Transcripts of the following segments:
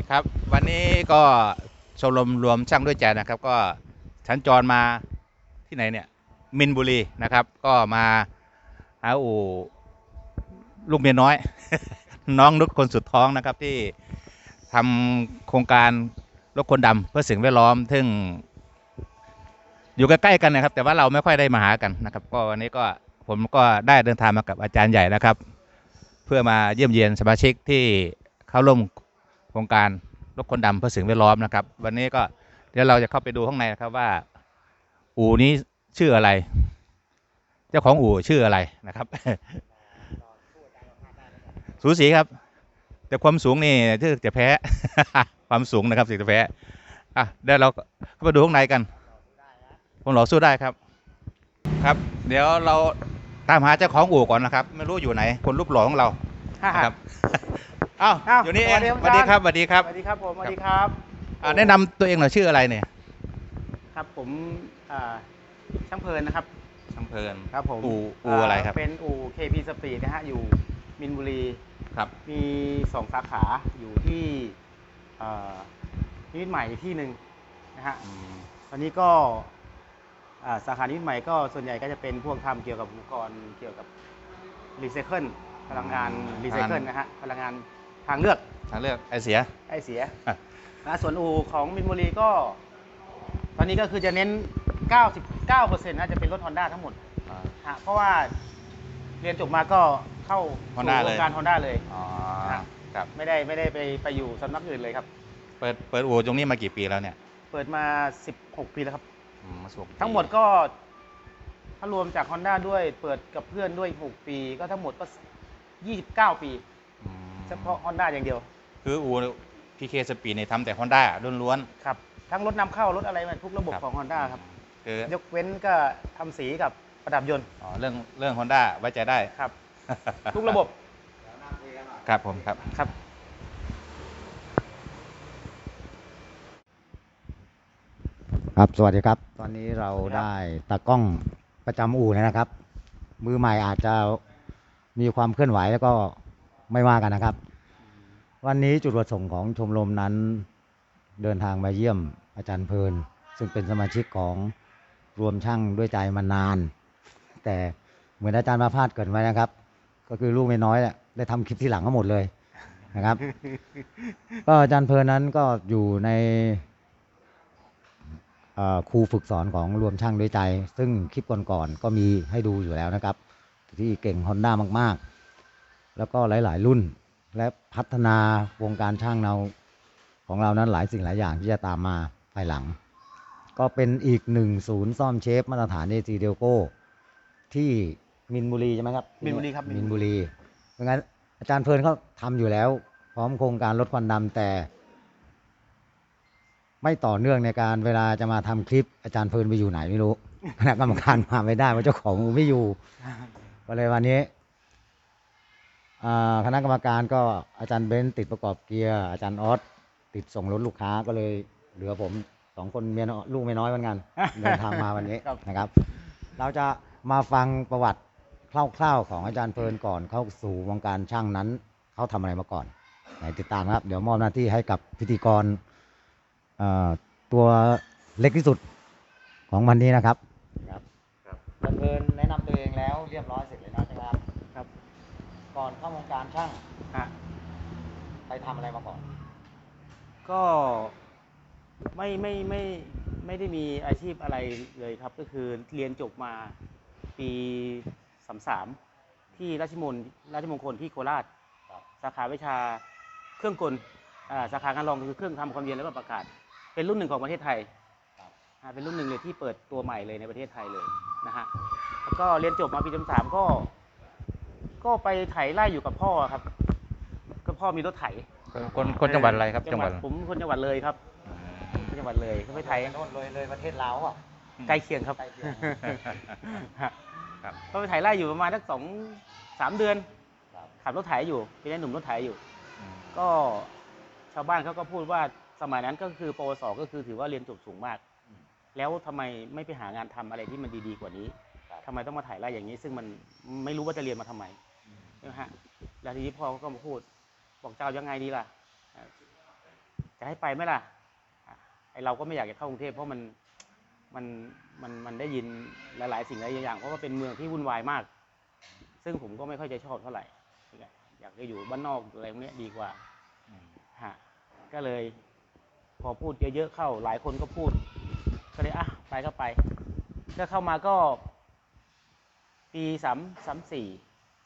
ดีครับ วันนี้ก็ชมรมรวมช่างด้วยใจนะครับ ก็สัญจรมาที่ไหนเนี่ยมินบุรีนะครับ ก็มาหาอู่ลูกเมียน้อย น้องนุชคนสุดท้องนะครับที่ทำโครงการรถคนดำเพื่อสิ่งแวดล้อม ซึ่ง อยู่ใกล้ๆกันนะครับ แต่ว่าเราไม่ค่อยได้มาหากันนะครับ ก็วันนี้ก็ผมก็ได้เดินทางมากับอาจารย์ใหญ่นะครับ เพื่อมาเยี่ยมเยียนสมาชิกที่เข้าร่วม โครงการรถคนดำเพื่อสิ่งแวดล้อมนะครับ วันนี้ก็เดี๋ยวเราจะเข้าไปดูข้างในนะครับว่า อู่นี้ชื่ออะไร เจ้าของอู่ชื่ออะไรนะครับ สูสีครับ แต่ความสูงนี่ที่จะแพ้ ความสูงนะครับสิจะแพ้อะเดี๋ยวเราเข้าไปดูข้างในกันผมหล่อสู้ได้ครับ ครับ เดี๋ยวเราตามหาเจ้าของอู่ก่อนนะครับ ไม่รู้อยู่ไหน คนรูปหล่อของเราครับ อ้าวอ้าวอยู่นี่เองสสวัวัสสดีดีคครัรับบ สวัสดีครับ สวัสดีครับผมสวัสดีครับอ่าแนะนำตัวเองหน่อยชื่ออะไรเนี่ยครับผมอ่าช่างเพลินนะครับช่างเพลินครับผมอู่อู่อะไรครับ เป็นอู่ KP Speed นะฮะ อยู่มินบุรี ครับ มีสองสาขาอยู่ที่เอ่อนิมิตรใหม่ที่หนึ่งนะฮะอืมตอนนี้ก็อ่าสาขานิมิตรใหม่ก็ส่วนใหญ่ก็จะเป็นพวกทำเกี่ยวกับอุปกรณ์เกี่ยวกับรีไซเคิลพลังงานรีไซเคิลนะฮะ พลังงานทางเลือกทางเลือกไอเสีย ไอเสียอะ นะส่วนอู่ของมินบุรีก็ ตอนนี้ก็คือจะเน้น 99%นะจะเป็นรถ Honda ทั้งหมดฮะเพราะว่าเรียนจบมาก็เข้าสู่ Honda เลวยงการ Honda เลย อ๋อครับ ครับ ไม่ได้ไม่ได้ไปไปอยู่สำนักอื่นเลยครับ เปิดเปิดอู่ตรงนี้มากี่ปีแล้วเนี่ยเปิดมา 16 ปีแล้วครับ อืมมาสกปีทั้งหมดก็ ถ้ารวมจาก Honda ด้วยเปิดกับเพื่อนด้วยอีก6ปี ก็ทั้งหมดก็ 29 ปีอืม เฉพาะ Honda อย่างเดียว คืออู่พีเคสปีเนี่ยทำแต่ฮอนด้าล้วนครับ ทั้งรถนำเข้ารถอะไรมาทุกระบบครับของ Honda ครับ ๆคือยกเว้นก็ทำสีกับประดับยนต์อ๋อเรื่องเรื่องฮอนด้าไว้ใจได้ ครับ ทุกระบบ ครับผมครับ ครับ ครับ สวัสดีครับ ตอนนี้เราได้ตากล้องประจำอู่แล้วนะครับ มือใหม่อาจจะมีความเคลื่อนไหวแล้วก็ ไม่ว่ากันนะครับ วันนี้จุดประสงค์ของชมรมนั้น เดินทางมาเยี่ยมอาจารย์เพลิน ซึ่งเป็นสมาชิกของรวมช่างด้วยใจมานาน แต่เหมือนอาจารย์มาพาดเกรินไว้นะครับ ก็คือลูกไม่น้อยแหละได้ทำคลิปที่หลังก็หมดเลยนะครับ ก็อาจารย์เพลินนั้นก็อยู่ในครูฝึกสอนของรวมช่างด้วยใจ ซึ่งคลิปก่อนๆก็มีให้ดูอยู่แล้วนะครับ ที่เก่ง Honda มาก ๆ แล้วก็หลาย ๆ รุ่นและพัฒนาวงการช่างเราของเรานั้นหลายสิ่งหลายอย่างที่จะตามมาภายหลัง ก็เป็นอีกหนึ่งศูนย์ซ่อมเชฟมาตรฐานเอจีเดลโก้ที่มินบุรีใช่ไหมครับมินบุรีครับมินบุรีเพราะงั้นอาจารย์เพลินเขาทำอยู่แล้ว พร้อมโครงการลดควันดำแต่ ไม่ต่อเนื่องในการเวลาจะมาทำคลิป อาจารย์เพลินไปอยู่ไหนไม่รู้คณะกรรมการมาไม่ได้เพราะเจ้าของไม่อยู่ก็เลยวันนี้อ่า คณะกรรมการก็อาจารย์เบนซ์ติดประกอบเกียร์อาจารย์ออสติดส่งรถลูกค้าก็เลยเหลือผมสองคนเมียน้อยลูกไม่น้อยเหมือนกัน เดินทางมาวันนี้ครับ นะครับ เราจะมาฟังประวัติคร่าวๆของอาจารย์เพลินก่อนเข้าสู่วงการช่างนั้นเขาทำอะไรมาก่อนไหนติดตามครับ เดี๋ยวมอบหน้าที่ให้กับพิธีกรเอ่อตัวเล็กที่สุดของวันนี้นะครับครับอาจารย์เพลินแนะนำตัวเองแล้วเรียบร้อยเสร็จเลยนะใช่ไหมครับครับ ก่อนเข้าวงการช่าง ฮะ ไปทำอะไรมาก่อน ก็ไม่ไม่ไม่ไม่ได้มีอาชีพอะไรเลยครับ ก็คือเรียนจบมาปีสามสามที่ราชมงคลราชมงคลที่โคราช ครับ สาขาวิชาเครื่องกลอ่าสาขาการรองคือเครื่องทำความเย็นและประกาศ เป็นรุ่นหนึ่งของประเทศไทยครับ อ่าเป็นรุ่นหนึ่งเลยที่เปิดตัวใหม่เลยในประเทศไทยเลยนะฮะแล้วก็เรียนจบมาปีสามสามก็ ก็ไปไถไร่อยู่กับพ่อครับก็พ่อมีรถไถคนคนจังหวัดอะไรครับ จังหวัดผมคนจังหวัดเลยครับคนจังหวัดเลยก็ไปไถโน่นเลยเลยประเทศลาวอะใกล้เคียงครับใกล้เคียงฮะครับก็ไปไถไร่อยู่ประมาณสักสองสามเดือนครับขับรถไถอยู่เป็นไอ้หนุ่มรถไถอยู่อืมก็ชาวบ้านเขาก็พูดว่าสมัยนั้นก็คือปวสก็คือถือว่าเรียนจบสูงมาก แล้วทำไมไม่ไปหางานทำอะไรที่มันดีๆกว่านี้ครับทำไมต้องมาถ่ายไร่อย่างนี้ ซึ่งมันไม่รู้ว่าจะเรียนมาทำไม ใช่ไหมฮะแล้วทีนี้พ่อเขาก็มาพูด บอกเจ้ายังไงดีล่ะ จะให้ไปไหมล่ะไอเราก็ไม่อยากจะเข้ากรุงเทพเพราะมันมันมันมันได้ยินหลาย ๆ สิ่งหลายอย่างเพราะว่าเป็นเมืองที่วุ่นวายมาก ซึ่งผมก็ไม่ค่อยจะชอบเท่าไหร่ อยากจะอยู่บ้านนอกอะไรพวกเนี้ยดีกว่าฮะก็เลย พอพูดเยอะ ๆ เข้าหลายคนก็พูด ก็เลยอะไปก็ไป ก็เข้ามาก็ ปีสามสามสี่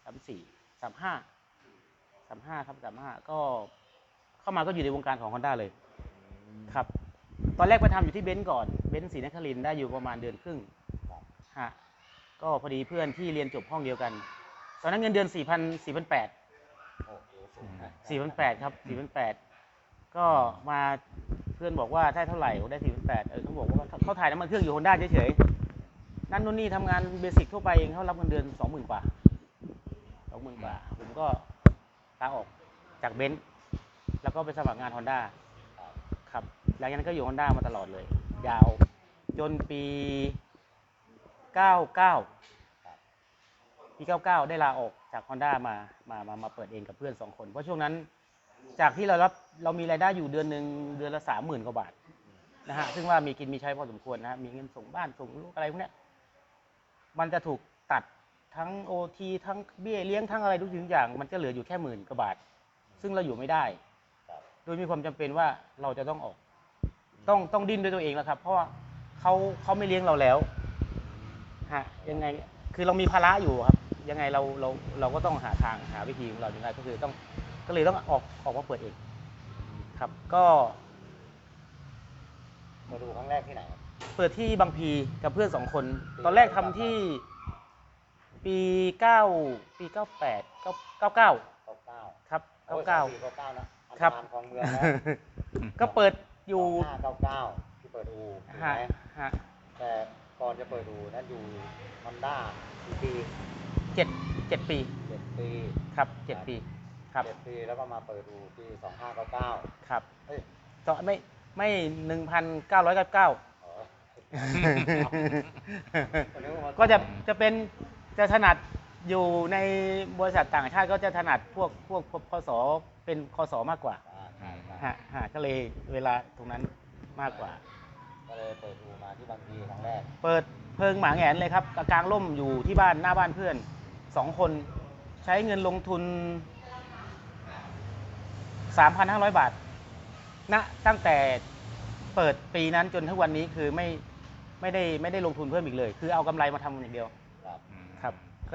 สามสี่ สามห้าสามห้าครับสามห้าก็เข้ามาก็อยู่ในวงการของ Honda เลยครับ ตอนแรกไปทำอยู่ที่เบนซ์ก่อนเบนซ์ศรีนครินทร์ได้อยู่ประมาณเดือนครึ่งฮะก็พอดีเพื่อนที่เรียนจบห้องเดียวกัน ตอนนั้นเงินเดือนสี่พันสี่พันแปดโอ้โหสูงนะสี่พันแปดครับสี่พันแปดก็มาเพื่อนบอกว่าได้เท่าไหร่ได้สี่พันแปดเออเขาบอกว่าเขาถ่ายน้ำมันเครื่องอยู่ฮอนด้าเฉยๆนั่นนู่นนี่ทำงานเบสิกทั่วไปเองเขารับเงินเดือนสองหมื่นกว่า สองหมื่นกว่า ผมก็ลาออกจากเบนซ์แล้วก็ไปสมัครงานฮอนด้าครับหลังจากนั้นก็อยู่ฮอนด้ามาตลอดเลย ยาว จนปีเก้าเก้าปีเก้าเก้าได้ลาออกจากฮอนด้ามามามามาเปิดเองกับเพื่อนสองคน เพราะช่วงนั้นจากที่เรารับเรามีรายได้อยู่เดือนหนึ่งเดือนละสามหมื่นกว่าบาทนะฮะซึ่งว่ามีกินมีใช้พอสมควรนะฮะมีเงินส่งบ้านส่งลูกอะไรพวกเนี้ยมันจะถูกตัด ทั้งโอทีทั้งเบี้ยเลี้ยงทั้งอะไรทุกสิ่งทุกอย่าง มันก็เหลืออยู่แค่หมื่นกว่าบาท ซึ่งเราอยู่ไม่ได้โดยมีความจำเป็นว่าเราจะต้องออก ต้องต้องดิ้นด้วยตัวเองแล้วครับ เพราะว่าเขาเขาไม่เลี้ยงเราแล้วฮะยังไงคือเรามีภาระอยู่ครับ ยังไงเราเราเราก็ต้องหาทางหาวิธีของเรายังไงก็คือต้องก็เลยต้องออกออกมาเปิดเองครับ ก็มาดูครั้งแรกที่ไหนครับ เปิดที่บางพีกับเพื่อนสองคน ตอนแรกทำที่ ปีเก้าปีเก้าแปดเก้าเก้าเก้าเก้าเก้าครับเก้าเก้าเก้าเก้านะครับอันตรของเมืองนะก็เปิดอยู่ห้าเก้าเก้าที่เปิดอูถูกฮะไหมฮะแต่ก่อนจะเปิดอูนั้นอยู่ฮอนด้ากี่ปีเจ็ดเจ็ดปีเจ็ดปีครับเจ็ดปีครับเจ็ดปีแล้วก็มาเปิดอูปีสองห้าเก้าเก้าครับเฮ้ยต่อไม่ไม่หนึ่งพันเก้าร้อยเก้าเก้า อ๋อ ก็จะจะเป็น จะถนัดอยู่ในบริษัทต่างชาติก็จะถนัดพวกพวกพวกคสเป็นคสมากกว่าอ่าใช่ใช่ฮะฮะก็เลยเวลาตรงนั้นมากกว่า ก็เลยเปิดอูมาที่บางพีครั้งแรกเปิดเพิงหมาแหงนเลยครับกลางร่มอยู่ที่บ้านหน้าบ้านเพื่อนสองคนใช้เงินลงทุน 3,500 บาทณตั้งแต่เปิดปีนั้นจนทุกวันนี้คือไม่ไม่ได้ไม่ได้ลงทุนเพิ่มอีกเลย คือเอากำไรมาทำอย่างเดียวครับครับ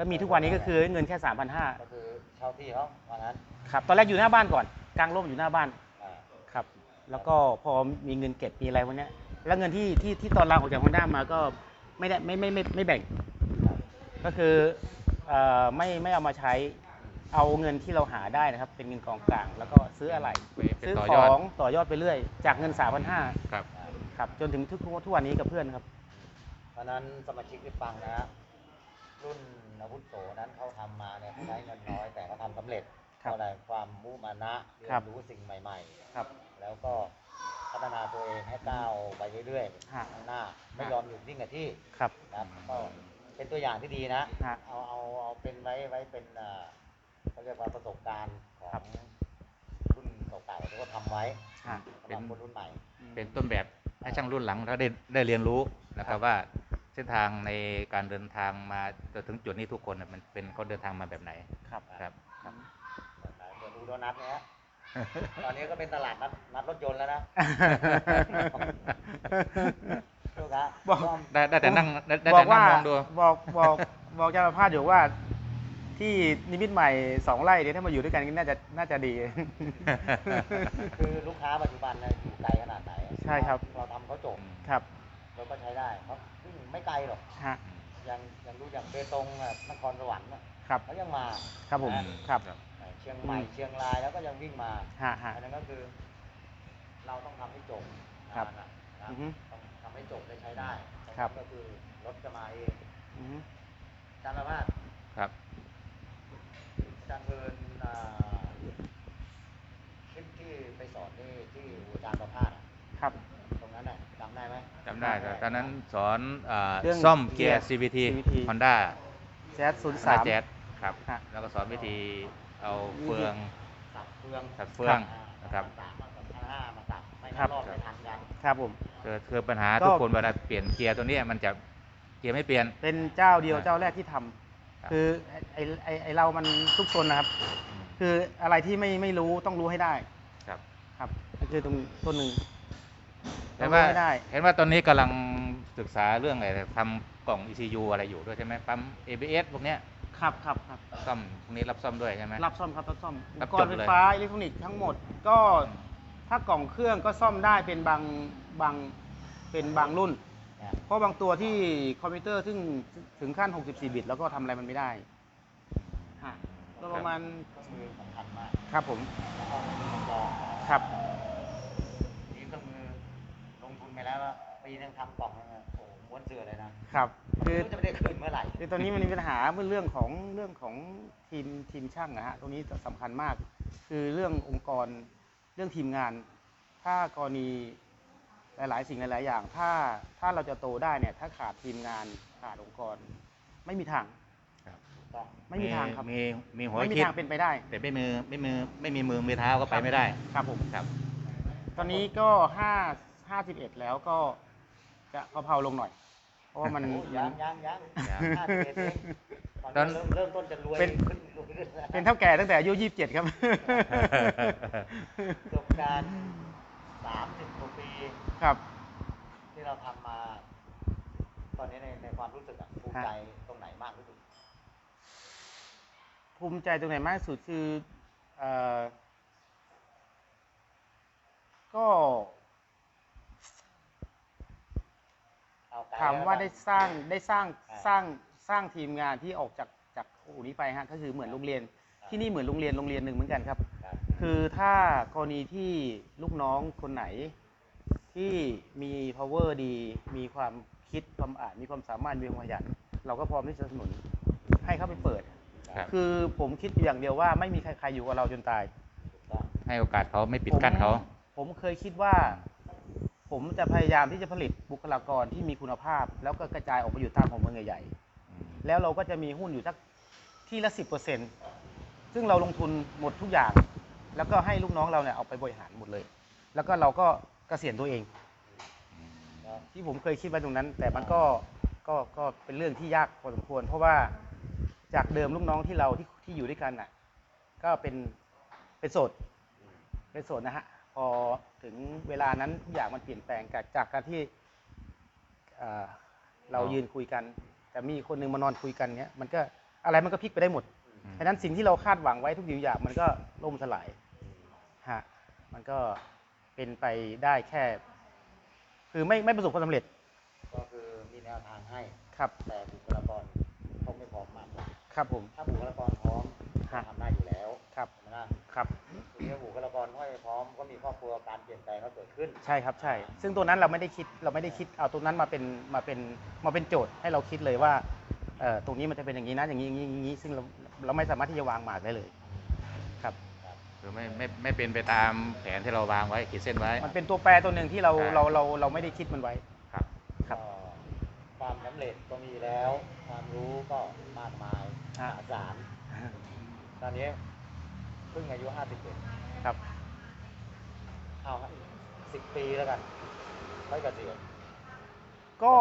ก็มีทุกวันนี้ก็คือเงินแค่3,500ก็คือเช่าที่เขาวันนั้นครับตอนแรกอยู่หน้าบ้านก่อนกลางร่มอยู่หน้าบ้านอ่าครับ แล้วก็พอมีเงินเก็บมีอะไรพวกเนี้ยแล้วเงินที่ที่ที่ตอนลาออกจากฮอนด้ามาก็ไม่ได้ไม่ไม่ไม่ไม่แบ่ง ครับก็คือเอ่อไม่ไม่เอามาใช้เอาเงินที่เราหาได้นะครับ เป็นเงินกองกลาง แล้วก็ซื้ออะไร ไปไปซื้อต่อขยอดองต่อยอดไปเรื่อย จากเงิน 3 5 0 0ครับครับจนถึงทุกทุกวันนี้กับเพื่อนครับ เพราะฉะนั้นสมาชิกที่ฟังนะฮะรุ่น อาวุโสนั้นเขาทำมาเนี่ยเขาใช้เงินน้อยแต่เขาทำสำเร็จครับเขาได้ความมุมานะเรียครับนรู้สิ่งใหม่ ครับ ๆ แล้วก็พัฒนาตัวเองให้ก้าวไปเรื่อยฮะ ๆข้างหน้าไม่ยอมหยุดนิ่งกับที่ครับ นะครับก็เป็นตัวอย่างที่ดีนะ ฮะเอาเอาเอาเป็นไว้ไว้เป็นอ่าเขาเรียกว่าประสบการณ์ขอครังบ รุ่นเก่าๆที่เขาทำไว้ฮะสำหรับคนรุ่นใหม่ เป็นต้นแบบให้ช่างรุ่นหลังเขาได้ได้เรียนรู้นะครับว่า เส้นทางในการเดินทางมาจนถึงจุดนี้ทุกคนน่ะมันเป็นเขาเดินทางมาแบบไหนครับครับแบบไหนเหมือนอูโดนัทเนี่ยฮะตอนนี้ก็เป็นตลาดนัดนัดรถยนต์แล้วนะลูกค้าบอกก็ได้ได้แต่นั่งได้ได้บอแต่กนั่ว่างมองดูบอกบอกบอกเจ้าภาพอยู่ว่า ที่นิมิตใหม่สองไร่เนี่ยถ้ามาอยู่ด้วยกันก็น่าจะน่าจะดี คือลูกค้าปัจจุบันเนี่ยอยู่ไกลขนาดไหนใช่ครับ เราทำเขาจบครับ เราก็ใช้ได้เขาซึ่ง ไม่ไกลหรอกฮะ อย่างอย่างดูอย่างเบตงอะนครสวรรค์น่ะครับ เขายังมาครับผมอืมครับเชียงใหม่อืม เชียงรายแล้วก็ยังวิ่งมาฮะฮะ อันนั้นก็คือ เราต้องทำให้จบครับงานน่ะนะอือฮึต้องทำให้จบได้ใช้ได้ครับ ก็คือรถจะมาเองอือฮึอาจารย์ประภาสครับ อาจารย์เพลินอ่าคลิปที่ไปสอนที่ที่อาจารย์ประภาสอะครับ จำได้ครับตอนนั้นสอนอ่าเรื่องซ่อมเกียร์เกียร์ CVT CVT Honda แจ๊สศูนย์สามแจ๊สครับ ฮะ แล้วก็สอนวิธีเอาเฟืองสับเฟืองสับเฟืองนะครับ สามมาสับห้ามาสับครับรอบไม่ทันกัน ครับผมคือคือปัญหาก็ ทุกคนเวลาเปลี่ยนเกียร์ตัวเนี้ยมันจะเกียร์ไม่เปลี่ยน เป็นเจ้าเดียวครับเจ้าแรกที่ทำครับ คือไอ้ไอ้ไอ้ไอ้เรามันทุกคนนะครับ คืออะไรที่ไม่ไม่รู้ต้องรู้ให้ได้ ครับ ครับนี่คือตรงต้นหนึ่งต้ เห็อนงว่ารู้ให้ได้ เห็นว่าตอนนี้กำลังศึกษาเรื่องอะไรทำกล่อง ECU อะไรอยู่ด้วยใช่ไหมปั๊ม ABS พวกเนี้ยครับครับครับ ซ่อมพวกนี้รับซ่อมด้วยใช่ไหม รับซ่อมครับรับซ่อมอุรัปบกรณ์จบไฟเลย ฟ้าอิเล็กทรอนิกส์ทั้งหมดก็ถ้ากล่องเครื่องก็ซ่อมได้เป็นบางบางเป็นบางรุ่น เพราะบางตัวที่คอมพิวเตอร์ซึ่งถึงขั้น 64 บิต แล้วก็ทำอะไรมันไม่ได้ฮะก็ประมาณมือสำคัญมากครับผม แล้วก็ต้องรองครับ นี่เครื่องมือลงทุน ไปแล้วอะปีนึงทำกล่องนึงอะโอ้โหม้วนเสือเลยนะครับ คือไม่รู้จะไม่ได้คืนเมื่อไหร่ คือตอนนี้มันมีปัญหาเรื่องของเรื่องของทีมทีมช่างนะฮะตรงนี้สำคัญมาก คือเรื่ององค์กรเรื่องทีมงาน ถ้ากรณีหลาย ๆ สิ่งหลาย ๆ อย่าง ถ้าถ้าเราจะโตได้เนี่ยถ้าขาดทีมงานขาดองค์กร ไม่มีทางถูกต้องไม่มีทางครับ มีมีหัวไม่มีคิดทางเป็นไปได้ แต่ไม่มือไม่มือไม่มีมือมือเท้าก็ไปไม่ได้ครับผม ครับ ตอนนี้ก็ห้า ห้าสิบเอ็ดแล้วก็จะเผาๆลงหน่อย เพราะว่ามัน โอ้ยยังยังยังยังห้าสิบเอ็ดเองตอนตอนนี้เริ่มเริ่มต้นจะรวยเป็น ขึ้นรวยขึ้นแล้วเป็นเท่าแก่ตั้งแต่อายุยี่สิบเจ็ดครับ ประสบการณ์สามสิบกว่าปี ครับ ที่เราทำมา ตอนนี้ในในความรู้สึกอะภูมิใจตรงไหนมากที่สุดภูมิใจตรงไหนมากที่สุดคือเอ่อก็ เอาไกล ถามว่าแล้วได้กันสร้างได้สร้างอ่าสร้างสร้างทีมงานที่ออกจากจากอู่นี้ไปฮะก็คือเหมือนโรงเรียนอ่าที่นี่เหมือนโรงเรียนโรงเรียนหนึ่งเหมือนกันครับครับ คือถ้ากรณีที่ลูกน้องคนไหนที่มี power ดี มีความคิดความอ่าน มีความสามารถ มีความขยัน เราก็พร้อมที่จะสนับสนุนให้เข้าไปเปิดครับคือผมคิดอยู่อย่างเดียวว่าไม่มีใครใครอยู่กับเราจนตายถูกต้องให้โอกาสเขาไม่ปิดกั้นเขา ผมผมเคยคิดว่า ผมจะพยายามที่จะผลิตบุคลากรที่มีคุณภาพ แล้วก็กระจายออกไปอยู่ตามของเมืองใหญ่ๆแล้วเราก็จะมีหุ้นอยู่สักที่ละสิบเปอร์เซ็นซึ่งเราลงทุนหมดทุกอย่าง แล้วก็ให้ลูกน้องเราเนี่ยเอาไปบริหารหมดเลย แล้วก็เราก็เกษียณตัวเองครับที่ผมเคยคิดไว้ตรงนั้น แต่มันก็ก็ก็เป็นเรื่องที่ยากพอสมควร เพราะว่าจากเดิมลูกน้องที่เราที่ที่อยู่ด้วยกันน่ะ ก็เป็นเป็นโสดเป็นโสดนะฮะพ อถึงเวลานั้นทุกอย่างมันเปลี่ยนแปลงจากจากการที่เอ่อเรายืนคุยกัน แต่มีคนหนึงมานอนคุยกันเนี้ยมันก็อะไรมันก็พลิกไปได้หมดอืมเพราะฉะนั้นสิ่งที่เราคาดหวังไว้ทุกอย่างมันก็ล่มสลายฮะมันก็เป็นไปได้แค่ คือไม่ไม่ประสบความสำเร็จ ก็คือมีแนวทางให้ครับแต่บุคลากรต้องไม่พร้อมมากกว่าครับผมถ้าบุคลากรพร้อมฮะทำได้อยู่แล้ว ครับใช่ไหมนะครับ ทีนี้บุคลากรไม่พร้อมก็มีครอบครัวการเปลี่ยนแปลงก็เกิดขึ้น ใช่ครับใช่ ซึ่งตัวนั้นเราไม่ได้คิดเราไม่ได้คิดเอาตรงนั้นมาเป็นมาเป็นมาเป็นโจทย์ให้เราคิดเลยว่าเอ่อตรงนี้มันจะเป็นอย่างนี้นะอย่างนี้อย่างนี้อย่างนี้ซึ่งเราเราไม่สามารถที่จะวางหมากได้เลยครับ คือไม่ไม่ไม่เป็นไปตามแผนที่เราวางไว้ขีดเส้นไว้ มันเป็นตัวแปรตัวหนึ่งที่เราใช่ เราเราเราไม่ได้คิดมันไว้ ครับ ครับก็ความสำเร็จก็มีแล้ว ความรู้ก็มากมายมฮะหาศาลตอนนี้ เพิ่งอายุห้าสิบเอ็ดครับ เอาสิบปีแล้วกันไม่เกษียณก็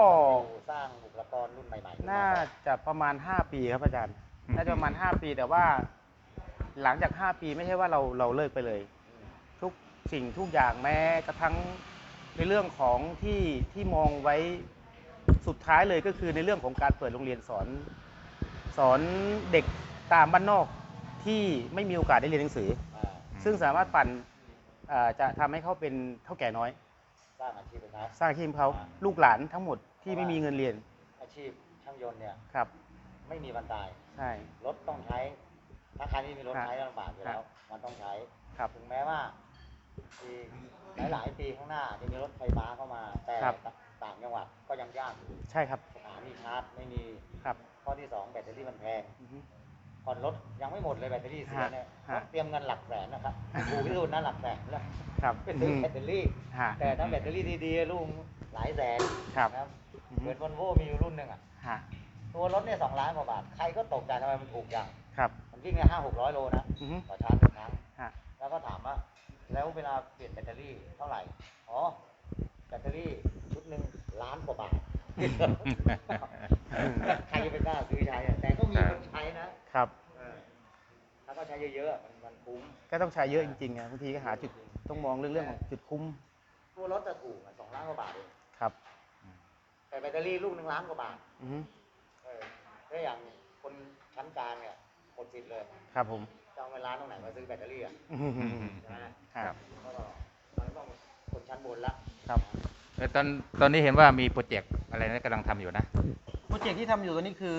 อยู่สร้างบุคลากรรุ่นใหม่ๆน่าจะประมาณ5ปีครับอาจารย์ น่าจะประมาณ5ปีแต่ว่า หลังจาก5ปีไม่ใช่ว่าเราเราเลิกไปเลยอืมทุกสิ่งทุกอย่างแม้กระทั่งในเรื่องของที่ที่มองไว้สุดท้ายเลยก็คือในเรื่องของการเปิดโรงเรียนสอน สอนเด็กตามบ้านนอก ที่ไม่มีโอกาสได้เรียนหนังสืออ่าซึ่งสามารถปั่นอ่าจะทำให้เขาเป็นเท่าแก่น้อย สร้างอาชีพเป็นครับสร้างอาชีพให้เขาลูกหลานทั้งหมดที่ไม่มีเงินเรียนอาชีพช่างยนต์เนี่ยครับ ไม่มีวันตาย ใช่ รถต้องใช้ ถ้าใครไม่มีรถครับใช้ลำบากอยู่แล้วมันต้องใช้ ครับ ถึงแม้ว่าอีกหลาย ๆ ปีข้างหน้าจะมีรถไฟฟ้าเข้ามา แต่ครับ ต่างจังหวัดก็ยังยากอยู่ใช่ครับสถานีชาร์จไม่มี ครับข้อที่สองแบตเตอรี่มันแพง อือฮึ ผ่อนรถยังไม่หมดเลยแบตเตอรี่เสียเนี่ยฮะต้องเตรียมเงินหลักแสนนะครับถูกที่สุดนะหลักแสนแล้วครับไปซื้อแบตเตอรี่ฮะแต่ถ้าแบตเตอรี่ดีๆลูกหลายแสนครับนะครับอือเหฮึมือนวอลโวมีอยู่รุ่นหนึ่งอะฮะตัวรถเนี่ยสองล้านกว่าบาท ใครก็ตกใจทำไมมันถูกจังครับมันวิ่งได้ห้าหกร้อยโลนะอือฮึต่อชาร์จหนึ่งครั้งฮะแล้วก็ถามว่าแแล้วเวลาเปลี่ยนแบตเตอรี่เท่าไหร่ อ๋อ แบตเตอรี่ชุดหนึ่งล้านกว่าบาท ใครจะไปกล้าซื้อใช้อะแต่ก็มีคนใช้นะ ครับเออถ้าก็ใช้เยอะๆมันมันคุ้ม ก็ต้องใช้เยอะจริงๆอะบางทีก็หาจุดต้องมองเรื่องเรื่องของจุดคุ้มตัวรถจะถูกอะสองล้านกว่าบาทเองครับแต่แบตเตอรี่ลูกหนึ่งล้านกว่าบาท อือฮึเออถ้าอย่างคนชั้นกลางเนี่ยหมดสิทธิ์เลยครับผมจะเอาเงินล้านตรงไหนมาซื้อแบตเตอรี่อะอือฮึใช่ไหมครับก็มันต้องคนชั้นบนละครับแต่ตอนตอนนี้เห็นว่ามีโปรเจกต์อะไรนะกำลังทำอยู่นะ โปรเจกต์ที่ทำอยู่ตอนนี้คือ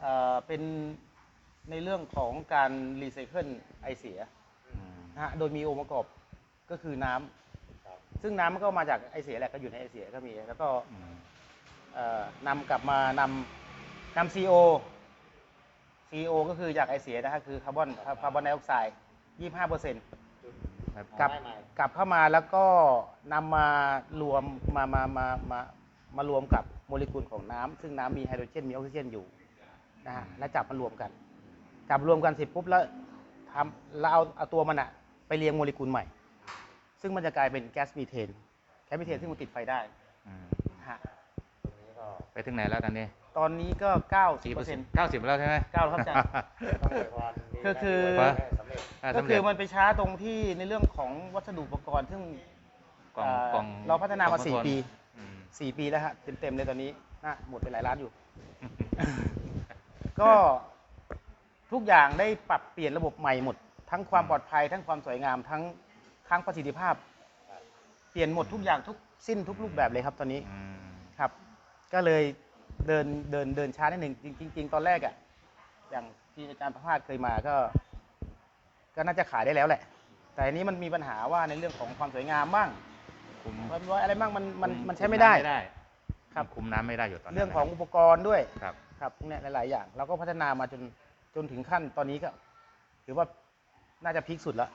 เอ่อเป็น ในเรื่องของการรีไซเคิลไอเสียนะฮะโดยมีองค์ประกอบก็คือน้ำครับซึ่งน้ำมันก็มาจากไอเสียแหละก็อยู่ในไอเสียก็มี แล้วก็เอ่อนำกลับมานำนำซีโอซีโอก็คือจากไอเสียนะฮะคือคาร์บอนคาร์บอนไดออกไซด์ยี่ห้าเปอร์เซ็นต์ครับกลับได้ใหม่กลับเข้ามาแล้วก็นำมารวมมามามามามารวมกับโมเลกุลของน้ำซึ่งน้ำมีไฮโดรเจนมีออกซิเจนอยู่นะฮะแล้วจับมารวมกัน จับรวมกันเสร็จปุ๊บแล้วทำแล้วเอาเอาตัวมันอะไปเรียงโมเลกุลใหม่ ซึ่งมันจะกลายเป็นแก๊สมีเทน แก๊สมีเทนซึ่งมันติดไฟได้อืมฮะตรงนี้ก็ไปถึงไหนแล้วตอนนี้ตอนนี้ก็เก้าสิสี่บเปเปออร์ร์เซ็เซ็นนต์ ต์เก้าสิบแล้วใช่ไหม เก้าแล้วครับอาจารย์ ต้องอวยพรมีก็คือให้สำเร็จอ่าก็สำคืเร็อจมันไปช้าตรงที่ในเรื่องของวัสดุอุปกรณ์ ซึ่ง กล่องเอ่อกล่องเราพัฒนามากล่องสี่คอนโทรลปี อืม สี่ปีแล้วฮะเต็มๆเลยตอนนี้นะหมดไปหลายล้านอยู่ ก็ ทุกอย่างได้ปรับเปลี่ยนระบบใหม่หมด ทั้งความปลอดภัย ทั้งความสวยงามทั้งทั้งประสิทธิภาพ เปลี่ยนหมดทุกอย่างทุกสิ้นทุกรูปแบบเลยครับตอนนี้อืมครับ ก็เลยเดินเดินเดินช้านิดหนึ่งจริงๆตอนแรกอะ่ะอย่างที่อาจารย์ประภาสเคยมาก็ ก็น่าจะขายได้แล้วแหละ แต่อันนี้มันมีปัญหาว่าในเรื่องของความสวยงามบ้างคุมความร้อยอะไรบ้างมันมันคุมันใช้ไม่ได้ คุน้ำครับ คุมน้ำไม่ได้อยู่ตอนนั้นเรื่องของอุปกรณ์ด้วย ครับ ครับพวกเนี้ยหลาย ๆ อย่างเราก็พัฒนามาจน จนถึงขั้นตอนนี้ก็ถือว่าน่าจะพีคสุดแล้ว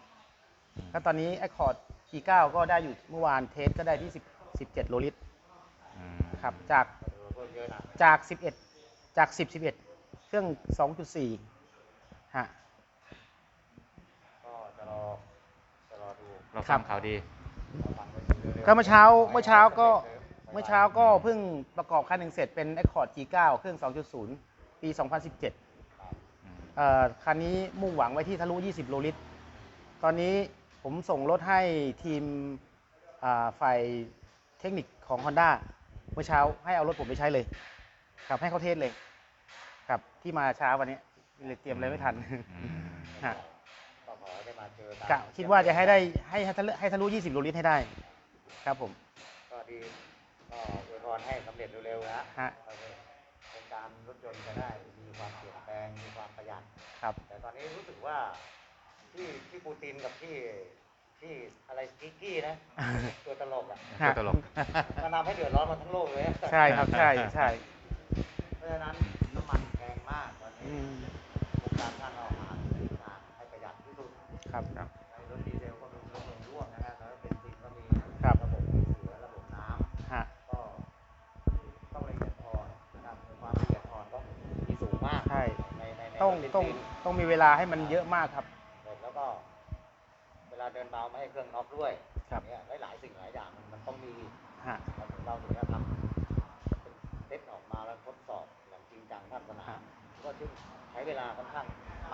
อืมก็ตอนนี้ Accord G9 ก็ได้อยู่เมื่อวานเทสก็ได้ที่10 17โลลิตรอืมครับจากเออเพิ่มเยอะนะจาก 11 จาก 10 11 เครื่อง 2.4 ฮะ ก็จะรอจะรอดูเราครัฟับงข่าวดีฟังไปเรื่อยๆก็เมื่อเช้าเมื่อเช้าก็เมื่อเช้าก็เพิ่งประกอบคันหนึ่งเสร็จเป็น Accord G9 เครื่อง 2.0 ปี 2017 ครับอืมเอ่อคันนี้มุ่งหวังไว้ที่ทะลุ 20 โลลิตร ตอนนี้ผมส่งรถให้ทีมอ่าฝ่ายเทคนิคของ Honda เมื่อเช้าให้เอารถผมไปใช้เลย ครับให้เขาเทสเลย ครับที่มาช้าวันนี้เลยเตรียมอะไรไม่ทันอืมฮะก็ขอให้ได้มาเจอกันกะคิดว่าจะให้ได้ให้ให้ทะลุให้ทะลุ 20 โลลิตรให้ได้ ครับผมก็ดีก็อวยพรให้สำเร็จเร็วๆนะฮะ โอเคโครงการรถยนต์จะได้มี ความเปลี่ยนแปลงมีความประหยัดครับ แต่ตอนนี้รู้สึกว่าที่ที่ปูตินกับที่ที่อะไรกิกกี้นะ ตัวตลกอะฮะตัวตลกมันทำให้เดือดร้อนมาทั้งโลกเลยใช่ครับใช่ใช่เพราะฉะนั้นน้ำมันแพงมากตอนอืนี้มโครงการท่านเราหาวิธีการให้ประหยัดที่สุดครับ ต้องรถเบนต้องซินต้องมีเวลาให้มันเยอะมากครับเสร็จแล้วก็ เวลาเดินเบาไม่ให้เครื่องน็อกด้วยครับเนี่ยหลายๆสิ่งหลายอย่างมันมันต้องมีฮะเราถึงเราถึงจะทำเป็นเซตออกมาแล้วทดสอบอย่างจริงจังท่านสนามก็ซึ่งใช้เวลาค่อนข้าง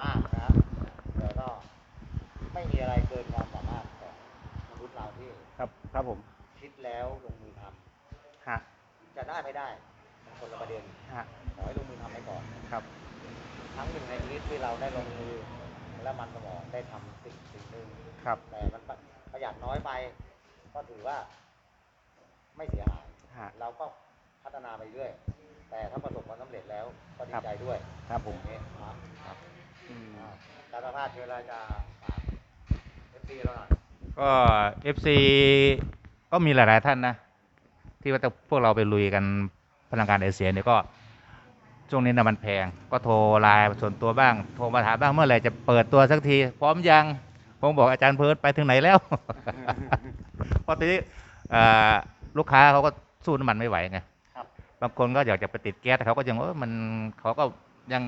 มากนะครับแต่ก็ไม่มีอะไรเกินความสามารถของมนุษย์เราที่ครับครับผมคิดแล้วลงมือทำฮะจะได้ไม่ได้มันคนละประเด็นฮะขอให้ลงมือทำไปก่อนครับ ครั้งหนึ่งในชีวิตที่เราได้ลงมือและมันสมองได้ทำสิ่งสิ่งหนึ่งครับ แต่มันประประหยัดน้อยไป ก็ถือว่าไม่เสียหาย ฮะ เราก็พัฒนาไปเรื่อย แต่ถ้าประสบความสำเร็จแล้วก็ดีครับใจด้วยครับผมนี่ครับครับ อืม อ่าการสัมภาษณ์เชิญรายการเอฟซีเราหน่อย ก็ FC ก็มีหลาย ๆ ท่านนะ ที่ว่าแต่พวกเราไปลุยกันพลังงานเอเชียเนี่ยก็ ช่วงนี้น้ำมันแพง ก็โทรไลน์ส่วนตัวบ้าง โทรมาถามบ้างเมื่อไหร่จะเปิดตัวสักที พร้อมยังผมบอกอาจารย์เพิร์ดไปถึงไหนแล้ว เพราะทีนี้เอ่อลูกค้าเขาก็สู้น้ำมันไม่ไหวไงครับบางคนก็อยากจะไปติดแก๊สแต่เขาก็ยังว่าเออมันเขาก็ยัง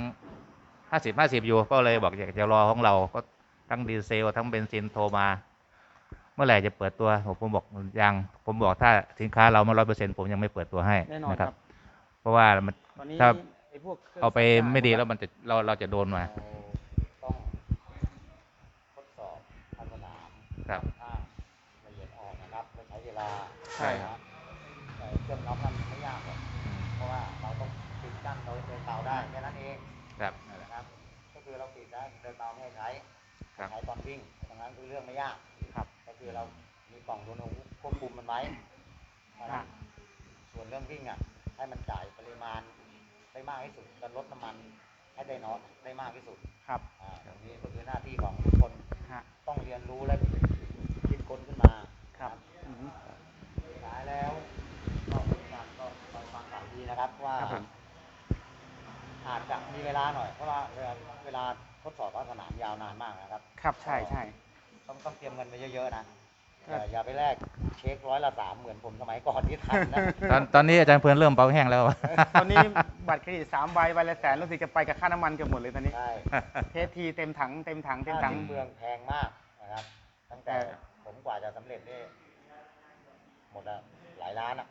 ห้าสิบห้าสิบอยู่ ก็เลยบอกอยากจะรอของเราก็ทั้งดีเซลทั้งเบนซินโทรมา เมื่อไหร่จะเปิดตัวผมผมบอกยังผมบอกถ้าสินค้าเรามาร้อยเปอร์เซ็นต์ผมยังไม่เปิดตัวให้แน่นอนนะคครัรับบเพราะว่ามันตอนนี้ถ้าไอ้ พวกครื่องเอาไปสัญญาณไม่ดีแล้วมันจะเราเราจะโดนมาเราต้องทดสอบทำสนามครับถ้าละเอียดอ่อนนะครับและใช้เวลาใช่ครับแต่เครื่องน็อกนั้นไม่ยากหรอกเพราะว่าเราต้องปิดกั้นโดยเดินเตาได้แค่นั้นเองครับนั่นแหละนะครับก็คือเราปิดได้เดินเตาไม่ให้ใช้ครับใช้ตอนวิ่งตรงนั้นคือเรื่องไม่ยากครับ ก็คือเรามีกล่องโดนควบคุมมันไว้นะครับส่วนเรื่องวิ่งอะให้มันจ่ายปริมาณ ได้มากที่สุดจะลดน้ำมันให้ได้น้อยได้มากที่สุดครับอ่าตรงนี้ก็คือหน้าที่ของทุกคนฮะต้องเรียนรู้และคิดค้นขึ้นมาครับอือฮึ สุดท้ายแล้วก็บริการก็คอยฟังข่าวดีนะครับว่าครับผม อาจจะมีเวลาหน่อยเพราะว่าเวลาเวลาทดสอบว่าสนามยาวนานมากนะครับ ครับใช่ใช่ต้องต้องเตรียมเงินไปเยอะๆนะครัเอ่บออย่าไปแลกเช็คร้อยละสามเหมือนผมสมัยก่อนที่ทำนะตอนตอนนี้อาจารย์เพลินเริ่มเปาแห้งแล้ว ตอนนี้บัตรเครดิตสามใบใบละแสนรู้สึกจะไปกับค่าน้ำมันเกือบหมดเลยตอนนี้ใช่เทสทีเต็มถังเต็มถังเต็มค่าถังสิ้นเมืองแพงมากนะครับ ตั้งแต่ผมกว่าจะสำเร็จนี่หมดละหลายล้านอะ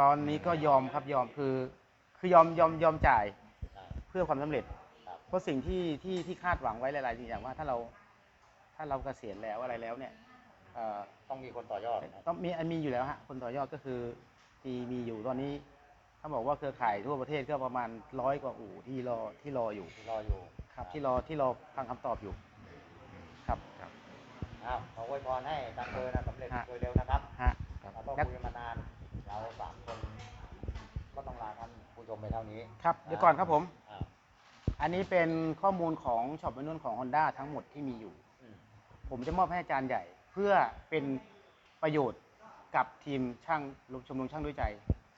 ตอนนี้ก็ยอมครับยอมคือ คือยอมยอมยอมจ่ายใช่เพื่อความสำเร็จ ครับ เพราะสิ่งที่ที่ที่คาดหวังไว้หลายๆสิ่งอย่างว่าถ้าเรา ถ้าเราเกษียณแล้วอะไรแล้วเนี่ย เอ่อต้องมีคนต่อยอดนะครับต้องมีมีอยู่แล้วฮะคนต่อยอดก็คือมีมีอยู่ตอนนี้ถ้าบอกว่าเครือข่ายทั่วประเทศก็ประมาณร้อยกว่าอู่ที่รอที่รออยู่ที่รออยู่ครับ ที่รอที่รอฟังคำตอบอยู่ครับอ้าวขออวยพรให้ดังเบอร์นะสำเร็จฮะ โดยเร็วนะครับฮะเราก็ครับคุยกันมานานเราสามคนก็ต้องลาท่านผู้ชมไปเท่านี้ครับเดี๋ยวก่อนครับผม อ่าอันนี้เป็นข้อมูลของช็อปแมนนวลของ Honda ทั้งหมดที่มีอยู่ อืมผมจะมอบให้อาจารย์ใหญ่ เพื่อเป็นประโยชน์กับทีมช่างชมรมช่างด้วยใจ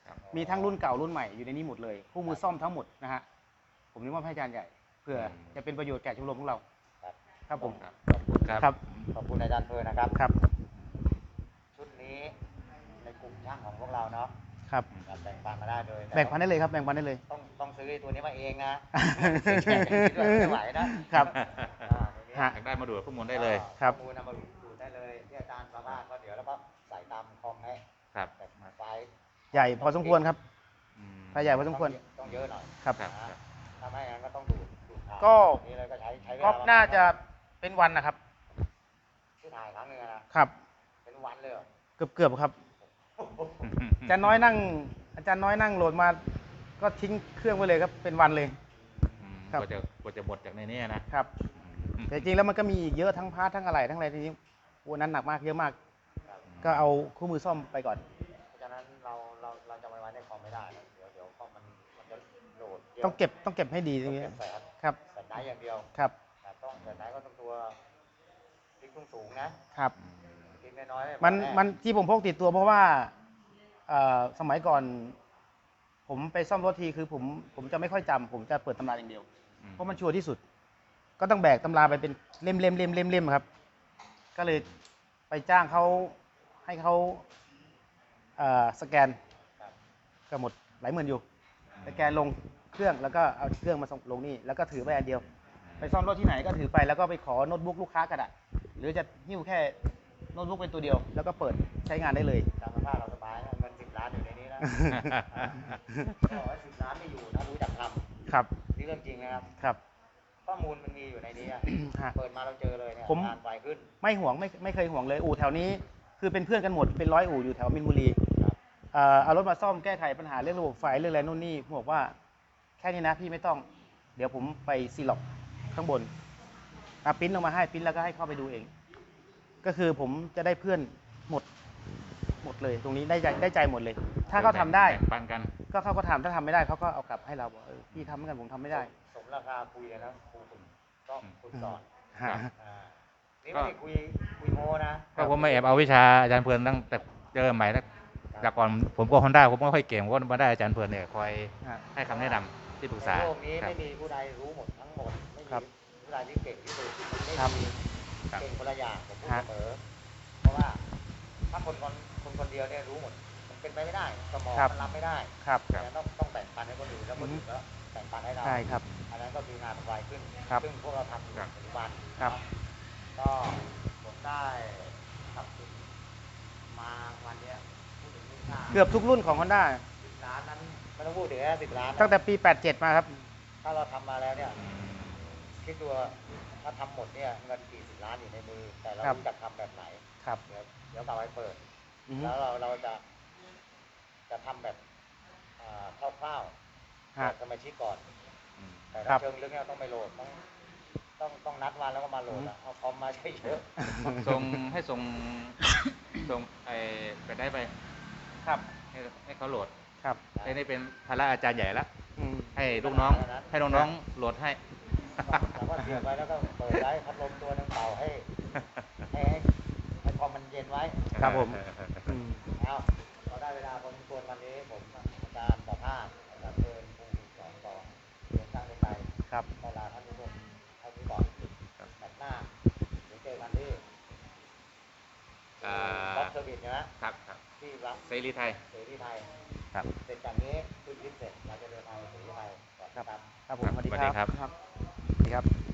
ครับมีทั้งรุ่นเก่ารุ่นใหม่อยู่ในนี้หมดเลยคู่มือซ่อมทั้งหมดนะฮะผมจะมอบให้อาจารย์ใหญ่เพื่อจะเป็นประโยชน์แก่ชมรมของเรา ครับ ครับผมครับขอบคุณครับ ครับขอบคุณอาจารย์เพลินนะครับ ครับชุดนี้ในกลุ่มช่างของพวกเราเนาะครับ ครับแบ่งปันมาได้เลยต่แบ่งปันได้เลยครับแบ่งปันได้เลย ต้องต้องซื้อไอ้ตัวนี้มาเองนะไม่ไหวนะครับ อ่าตรงนี้ฮะ อยากได้มาดูดข้อมูลได้เลย ครับ ข้อมูลนำมาดูได้เลย ที่อาจารย์สามารถก็เดี๋ยวแล้วก็ใส่ตามคอมให้ครับแต่ไฟล์ใหญ่พอสมควรครับอืม ถ้าใหญ่พอสมควรต้องเยอะหน่อยครับครับ นะถ้าไม่งั้นก็ต้องดูดดูดถ่ายก็ นี่เลยก็ใช้ใช้เวก็ลาประมณน่าจะเป็นวันนะครับ ที่ถ่ายครั้งหนึงอะนะครับ เป็นวันเลยเหรอเกือบเกือบๆครับ อาจารย์น้อยนั่ง อาจารย์น้อยนั่งโหลดมา ก็ทิ้งเครื่องไว้เลยครับ เป็นวันเลย อืมครับกว่าจะกว่าจะหมดจากในนี้นะครับอืมแต่จริงๆแล้วมันก็มีอีกเยอะทั้งพาร์ททั้งอะไรทั้งอะไรทีนี้ โอ้นั้นหนักมากเยอะมาก ก็เอาคู่มือซ่อมไปก่อน เพราะฉะนั้นเราเราเราจะไปไว้ในคอมไม่ได้นะเดี๋ยวเดี๋ยวคอมมันมันจะโหลดยะต้องเก็บต้องเก็บให้ดีตต้รองงนี้เก็บแสนครับแสนได้อย่างเดียวครับแต่ต้องแสนได้ก็ต้องตัวพลิกสูงๆนะครับ พลิกน้อยๆไมันแมันที่ผมพกติดตัวเพราะว่าเอ่อสมัยก่อน ผมไปซ่อมรถทีคือผมผมจะไม่ค่อยจำผมจะเปิดตำราอย่างเดียวอืเพราะมันชัวร์ที่สุด ก็ต้องแบกตำราไปเป็นเล่มเล่มเล่มเล่มเล่มครับ ก็เลยไปจ้างเขาให้เขาเอ่อสแกนครับ ก็หมดหลายหมื่นอยู่ สแกนลงเครื่องแล้วก็เอาเครื่องมาส่งลงนี่แล้วก็ถือไปอันเดียว ไปซ่อมรถที่ไหนก็ถือไปแล้วก็ไปขอโน้ตบุ๊กลูกค้ากระดาษหรือจะหิ้วแค่โน้ตบุ๊กเป็นตัวเดียว แล้วก็เปิดใช้งานได้เลยจำสภาพเราสบายนะเงินสิบล้านอยู่ในนี้นะก็บอกว่าสิบล้านไม่อยู่นะรู้จักทครับำนี่เรื่องจริงนะครับ ครับ ข้อมูลมันมีอยู่ในนี้อะฮะ เปิดมาเราเจอเลยเนี่ยผมงานไวขึ้น ไม่ห่วงไม่ไม่เคยห่วงเลยอู่แถวนี้ คือเป็นเพื่อนกันหมดเป็นร้อยอู่อยู่แถวมินบุรีครับ เอ่อเอารถมาซ่อมแก้ไขปัญหาเรื่องระบบไฟเรื่องอะไรนู่นนี่ผมบอกว่า แค่นี้นะพี่ไม่ต้อง เดี๋ยวผมไปซีล็อกข้างบนอาปริ้นลงมาให้ปริ้นแล้วก็ให้เข้าไปดูเอง ก็คือผมจะได้เพื่อนหมด หมดเลย ตรงนี้ได้ใจได้ใจหมดเลย ถ้าเขาทำได้ แบ่งปันกัน ก็เขาก็ทำถ้าทำไม่ได้เขาก็เอากลับให้เราบอกเออพี่ทำเหมือนกันผมทำไม่ได้สม ราคาคุยเลยนะครูคุณก็คุณสอนฮะอ่านี่ไม่ได้คุยคุยโมนะก็ผมมาแอบเอาวิชาอาจารย์เพลินตั้งแต่เจอใหม่ตั้งแต่ก่อนผมก็ฮอนด้าผมก็ไม่ค่อยเก่งผมก็มาได้อาจารย์เพลินเนี่ยคอยฮะให้คำแนะนำที่ปรึกษาในโลกนี้ครับ ไม่มีผู้ใดรู้หมดทั้งหมดไม่มีครับผู้ใดที่เก่งที่สุดไม่ครับมีครับเก่งคนละอย่างผมพูดฮะ เสมอเพราะว่าถ้าคนคนคนคนเดียวเนี่ยรู้หมด มันเป็นไปไม่ได้สมองครับ มันรับไม่ได้ครับครับ แต่ต้องต้องแบ่งปันให้คนอื่นแล้วคนอื่นก็ แบ่งปันให้เราใช่ครับ อันนั้นก็คืองานมันไวขึ้น ครับซึ่งพวกเราทำอยู่ครับปัจจุบันครับ ก็ผมได้ทำานเนี้ยพูดถึงมูลค่าเกือบทุกรุ่นของ Honda สิบล้านนั้นไม่ต้องพูดถึงแค่สิบล้านนะตั้งแต่ปี 87 มาครับ ถ้าเราทำมาแล้วเนี่ยคิดดูว่าถ้าทำหมดเนี่ยเงินกี่สิบล้านอยู่ในมือ แต่เราครับ รู้จักทำแบบไหน ครับเดี๋ยวเดี๋ยวกลับไปเปิด อือฮึแล้วเราเราจะ จะทำแบบอ่าคร่าวๆ ฮะบอกสมาชิกก่อนแต่ครัถ้าบ เชิงลึกเนี่ยต้องไปโหลดต้องต้องต้องนัดวันแล้วก็มาโหลดอะเอาคอมมาใช้เยอะ ส่งให้ส่งส่งไอ้ไปได้ไปครับให้ให้เขาโหลดครับไอ้นี่เป็นภาระอาจารย์ใหญ่แล้วอืม ให้ลูกน้อง ให้ลูกน้องโหลดให้แล้วก็เสียบไว้แล้วก็เปิดไว้พัดลมตัวหนึงเป่าให้ให้ให้ให้คอมมันเย็นไว้ ครับผม อืม เอาเราได้เวลาพอสมควรวันนี้ผมอาจารย์ประภาสอาจารย์เชิญ ครับเวลาท่านผู้ชมเท่านี้ก่อนแบบหน้าเดี๋ยวเจอกันที่อ่าบ็อกเซอร์วิสนะครับครับที่รับเสรีไทยเสรีไทยครับเสร็จจากนี้ขึ้นลิฟต์เสร็จเราจะเดินทางไปเสรีไทยก่อนนะครับครับผมครับสวัสดีสวัสดีครับครับครับสวัสดีครับ